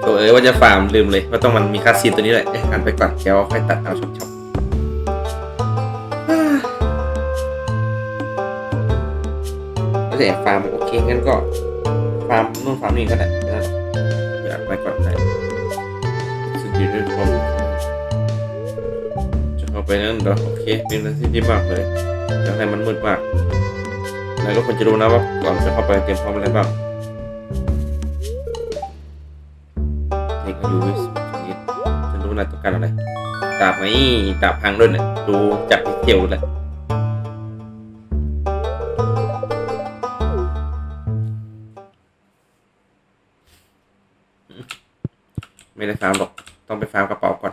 โถ่เอ้ยว่าจะฟาร์มลืมเลย ว่าต้องมันมีคาสซีนตัวนี้แหละเอ๊ะอ่านไปก่อนเดี๋ยวค่อยตัดเอาชอบชอบแล้วแต่ฟาร์มโอเคงั้นก็ฟาร์มนู่นฟาร์มนี่ก็ได้นะอยากไปก่อนได้สุดยอดเลยผมจะเข้าไปนั่นเหรอโอเคเป็นอะไรที่ดีมากเลยอยากให้มันมืดมากนายก็ควรจะรู้นะว่าก่อนจะเข้าไปเตรียมพร้อมอะไรบ้าง เด็กอายุวิสนิดฉันรู้นาต้องการอะไรดาบไหมดาบพังด้วยเนี่ยดูจากที่เทียวเลยไม่ได้ฟาร์มหรอก ต้องไปฟาร์มกระเป๋าก่อน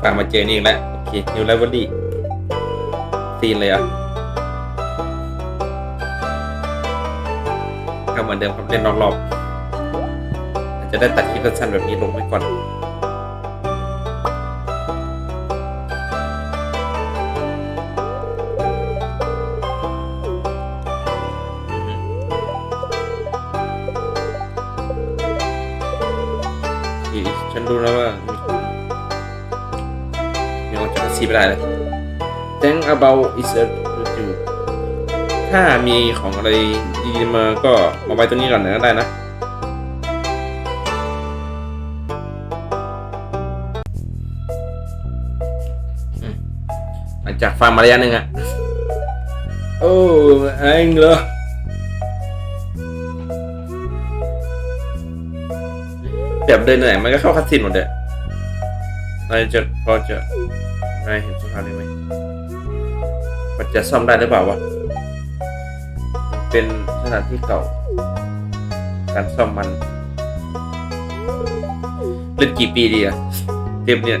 ฟาร์มมาเจอนี่อีกแล้ว โอเค นิวไลฟ์วันดีซีนเลยอะก็เหมือนเดิมครับเล่นรอบๆ จะได้ตัดคลิปสั้นๆแบบนี้ลงไว้ก่อนฉันรู้แล้วว่ามีคนยังจากอาชีพไม่ได้เลย Think about is a to ถ้ามีของอะไรดีมาก็มาไว้ตรงนี้ก่อนนะได้นะ หลังจากฟังมาระยะหนึ่งอะโอ้เองเหรอแบบเดินเหนื่อยมันก็เข้าคัดซีนหมดเลยนายจะพอจะนายเห็นสถานนี้ไหมมันจะซ่อมได้หรือเปล่าวะมันเป็นสถานที่เก่า การซ่อมมัน เล่นกี่ปีดีอะเต็มเนี่ย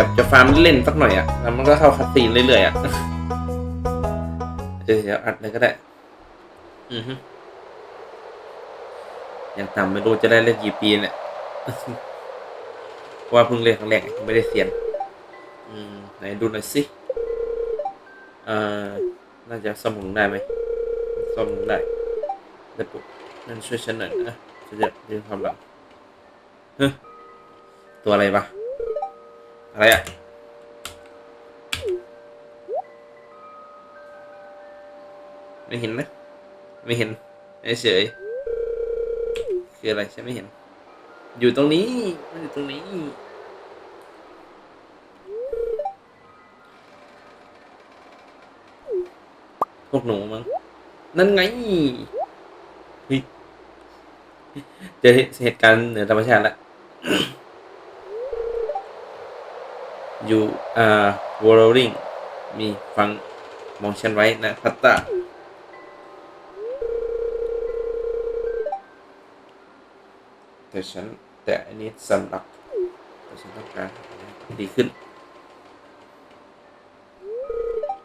แบบจะฟาร์มเล่นสักหน่อยอะแล้วมันก็เข้าคัสซีนเรื่อยๆอะเออเดี๋ยวอัดเลยก็ได้ อือฮึยังต่ำไม่รู้จะได้เล่นกี่ปีเนี่ยเพราะว่าเพิ่งเล่นครั้งแรกไม่ได้เสียน อืมไหนดูหน่อยสิเอ่อน่าจะสมุนได้ไหมสมุนได้ได้ปุ๊บนั่นช่วยฉันหน่อยนะฉันจะยืนความหลังเฮ้ตัวอะไรวะ อะไรอะ ไม่เห็นนะ ไม่เห็นเฉยคืออะไรฉันไม่เห็น อยู่ตรงนี้ มันอยู่ตรงนี้ พวกหนูมั้ง นั่นไงเฮ้ยเจอเหตุการณ์เหนือธรรมชาติแล้ว อยู่อ่าวอลลิงมีฟังมองฉันไว้นะพัตตาแต่ฉันแต่อันนี้สำหรับแต่ฉันต้องการให้ดีขึ้น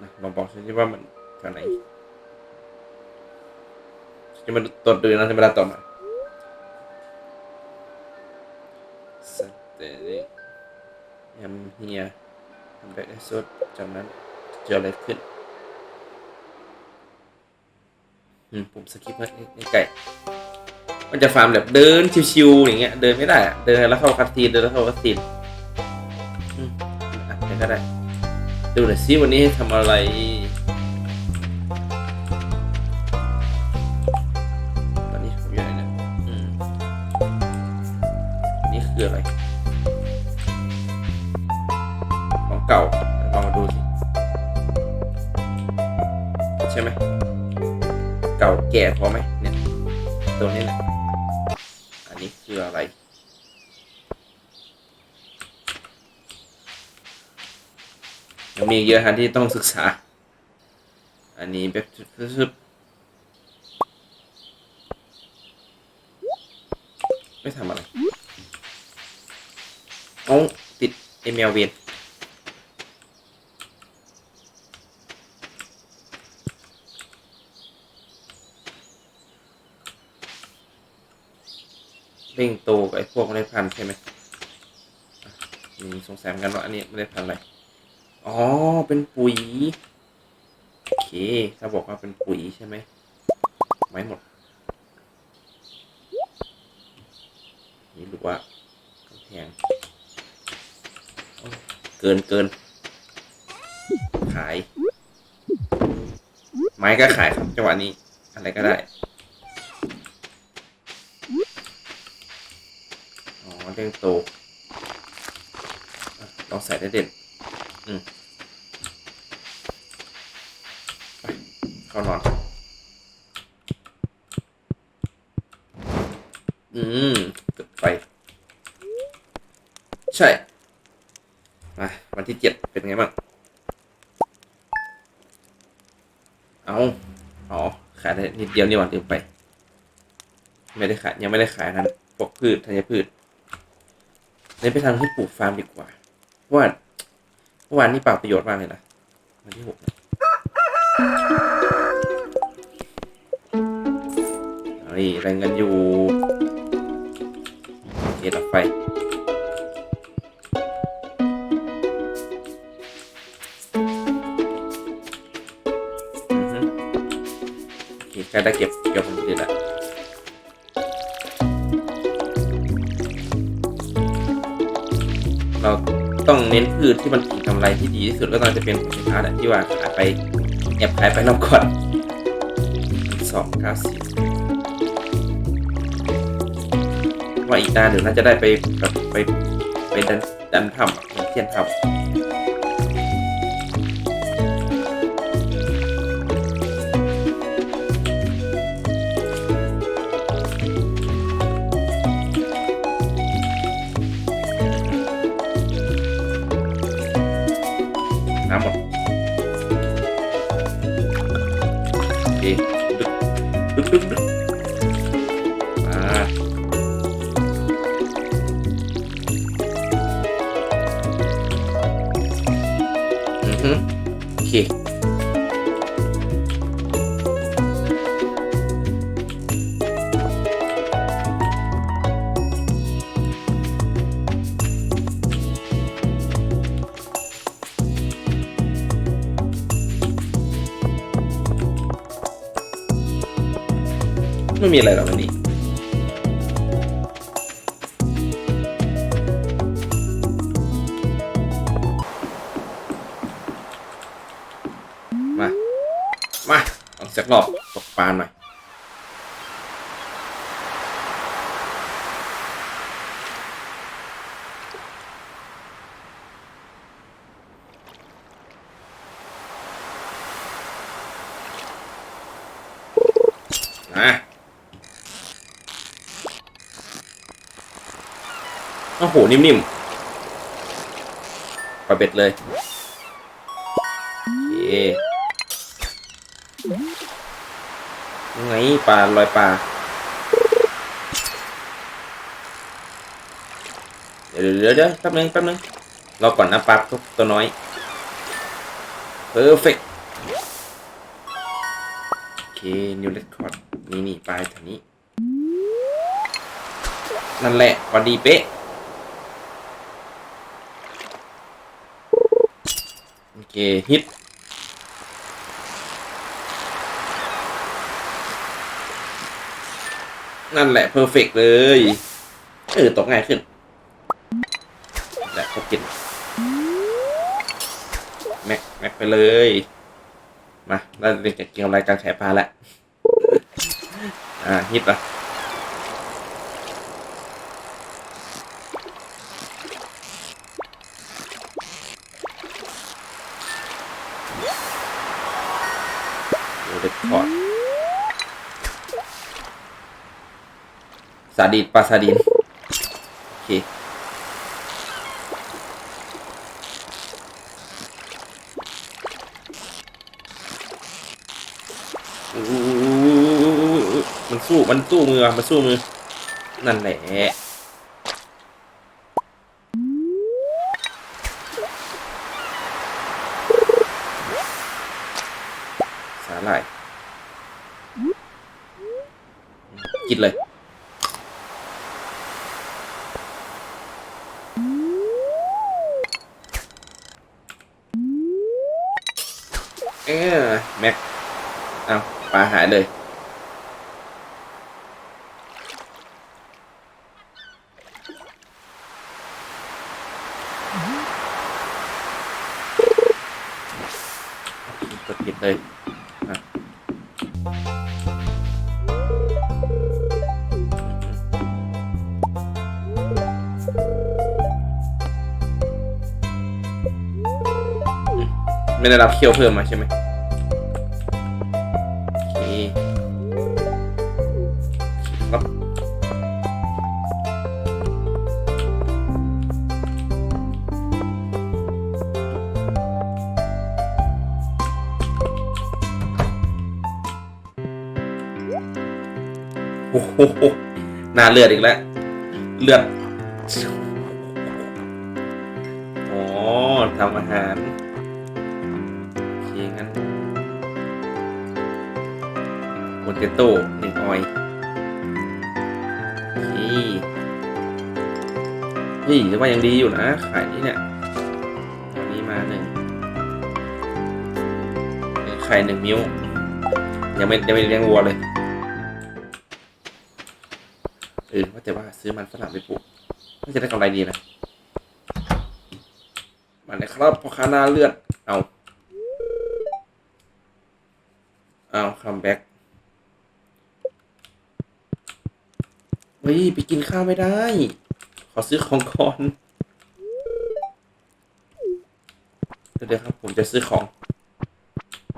นะลองบอกฉันที่ว่ามันแถวไหนฉันจะมาตรวจดูนะในเวลาต่อมา ยำเฮียทำแบบไอสุดจากนั้นจะเจออะไรขึ้นอืมผมสกิปไว้ไอ้ไก่มันจะฟาร์มแบบเดินชิวๆอย่างเงี้ยเดินไม่ได้เดินแล้วเข้าคัสซีนเดินแล้วเข้าคัสซีนอืมอะเดี๋ยวก็ได้ ดูหน่อยซิวันนี้ทำอะไร ก่าแก่พอไหมเนี่ยตัวนี้แหละอันนี้คืออะไรยังมีเยอะฮะที่ต้องศึกษา อันนี้แบบซึบไม่ทำอะไร เอาติดเอเมลเวน ร่งโตกับไอ้พวกเมล็ดพันธุ์ใช่ไหมอะมีสงสัยเหมือนกันว่าอันนี้เมล็ดพันธุ์อะไร อ๋อ เป็นปุ๋ย โอเค ถ้าบอกว่าเป็นปุ๋ยใช่ไหม ไม่หมด นี่หรือว่ากำแพงเกินเกิน ขาย ไม้ก็ขายครับจังหวะนี้ อะไรก็ได้ อ๋อเรื่องโตลองใส่ได้เด่นอืมเข้านอน อืมเกิดไฟ ใช่มาวันที่เจ็ดเป็นไงบ้าง เอาอ๋อ ขายได้นิดเดียวนี่หว่าลืมไป ไม่ได้ขาย ยังไม่ได้ขายนั้นพวกพืชธัญพืช เน้นไปทางที่ปลูกฟาร์มดีกว่า เพราะว่าเมื่อวานนี่เปล่าประโยชน์มากเลยนะวันที่หกนะเฮ้ยแรงเงินอยู่เคต่อไปอือฮึโอเคใกล้ได้เก็บเกี่ยวผลผลิตแล้ว เราต้องเน้นพืชที่มันกินกำไรที่ดีที่สุดก็ต้องจะเป็นผลสินค้าแหละที่ว่าขายไปแอบขายไปรอบก่อนสองเก้าสิบว่าอีกนานเดี๋ยวน่าจะได้ไปแบบไปไปดันดันทำเหมือนเทียนทำ ไม่มีอะไรหรอกวันนี้มา มาลองสักรอบตกปลาหน่อยมา โอ้โห นิ่มๆปลาเบ็ดเลยเยังไงปลาลอยปลา เดี๋ยวเดี๋ยวเดี๋ยวแป๊บนึงแป๊บนึงรอก่อนนะปลาทุกตัวน้อยเพอร์เฟกโอเค นิวเรคคอร์ดนี่นี่ปลายแถวนี้ นั่นแหละพอดีเป๊ะ โอเค ฮิตนั่นแหละเพอร์เฟกเลยเออตกง่ายขึ้นและครบกินแม็กแม็กไปเลย มาเราเรียนจากเกี่ยวกับรายการแฉปลาแล้วอ่าฮิตอะาดินปลาซาดิน โอเค มันสู้ มันสู้มือ มันสู้มือ นั่นแหละ ปลาหายเลยกดผิดเลยไม่ได้รับเคี่ยวเพิ่มมาใช่ไหม ครับโอ้โหหน้าเลือดอีกแล้ว เลือด อ๋อทำอาหารโอเคงั้นโปเตโต้ เฮ้ยแต่ว่ายังดีอยู่นะขายนี่เนี่ยอันนี้มาหนึ่งหนึ่งไข่หนึ่งมิ้ว ยังไม่ยังไม่เลี้ยงวัวเลยเออว่าแต่ว่าซื้อมันฝรั่งไปปลูกน่าจะได้กำไรดีนะมาเลยครับพ่อค้าหน้าเลือดเอาเอาคัมแบ็กเฮ้ยไปกินข้าวไม่ได้ ขอซื้อของก่อนเดี๋ยวครับ ผมจะซื้อของ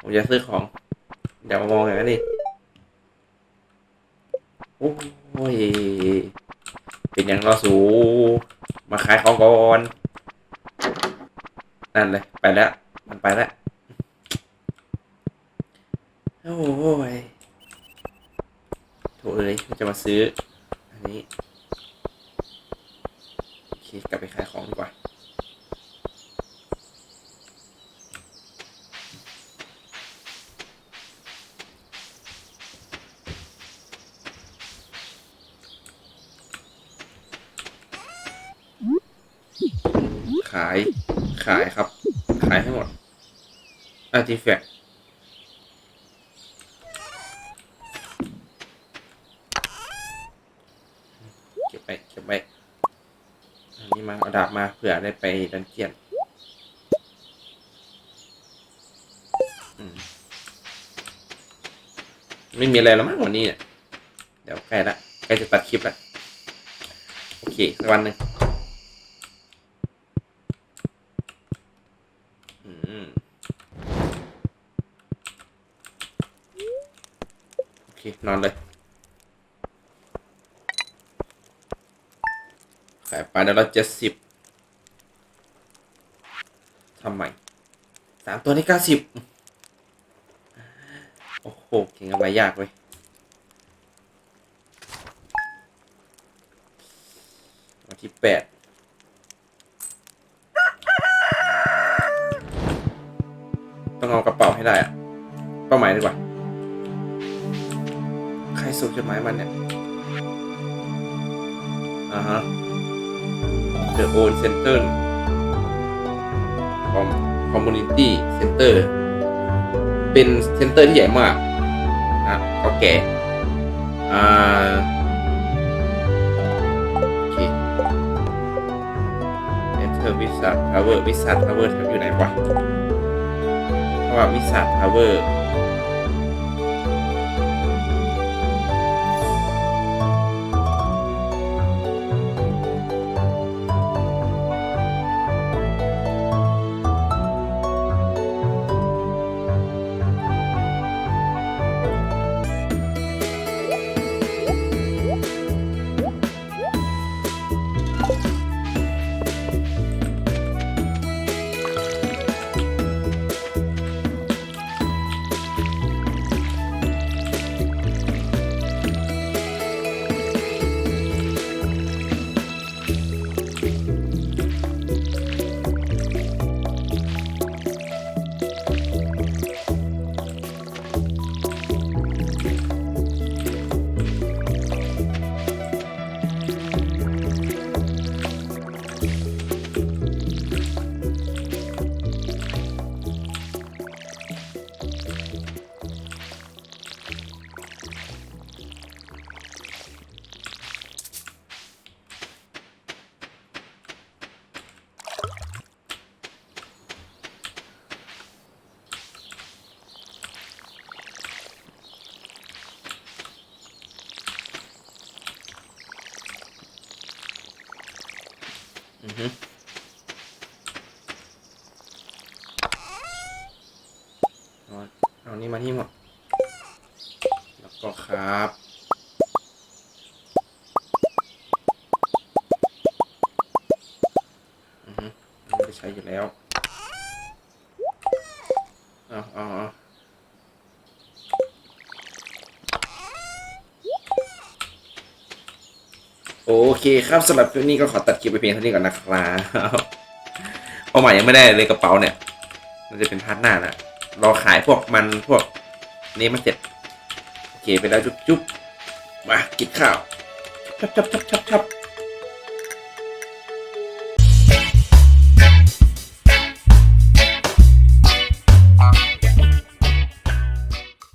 ผมจะซื้อของ เดี๋ยวมามองอย่างนั้นดิโอ้ย เป็นอย่างเราสูมาขายของก่อนนั่นเลย ไปแล้ว มันไปแล้ว โอ้ยโถเอ้ยจะมาซื้อ อันนี้ กลับไปขายของดีกว่าขาย ขายครับ ขายให้หมด artifact เก็บไปเก็บไปอันนี้ มาเอาดาบมาเผื่อได้ไปดันเจียนไม่มีอะไรแล้วมั้งวันนี้เนี่ย เดี๋ยวใกล้ละใกล้จะตัดคลิปละโอเคสักวันหนึ่งโอเค นอนเลย ขาย ไปแล้วเราเจ็ดสิบทำไมสามตัวนี้เก้าสิบโอ้โหเก่งอะไรยากเว้ยวันที่แปดต้องเอากระเป๋าให้ได้อะเป้าหมายดีกว่า ใครส่งจดหมายมันเนี่ยอ่าฮะ The Own Center Com Community Center เป็นเซ็นเตอร์ที่ใหญ่มากนะเก่าแก่อ่าโอเค Enter Wizard Tower Wizard Tower อยู่ไหนวะเพราะว่าวิส เอร์อือฮึเอานี่มาที่หมด แล้วก็ครับ อือฮึไม่ได้ใช้อยู่แล้ว เอาเอาเอาโอ เคครับสำหรับคลิปนี้ก็ขอตัดคลิปไปเพียงเท่านี้ก่อนนะครับเพราหมายยังไม่ได้เลยกระเป๋าเนี่ย มันจะเป็นพาร์ทหน้านะรอขายพวกมันพวกนี้มาเสร็จ โอเคไปแล้วจุ๊บจุ๊บมากินข้าวชับชับชับชับชับ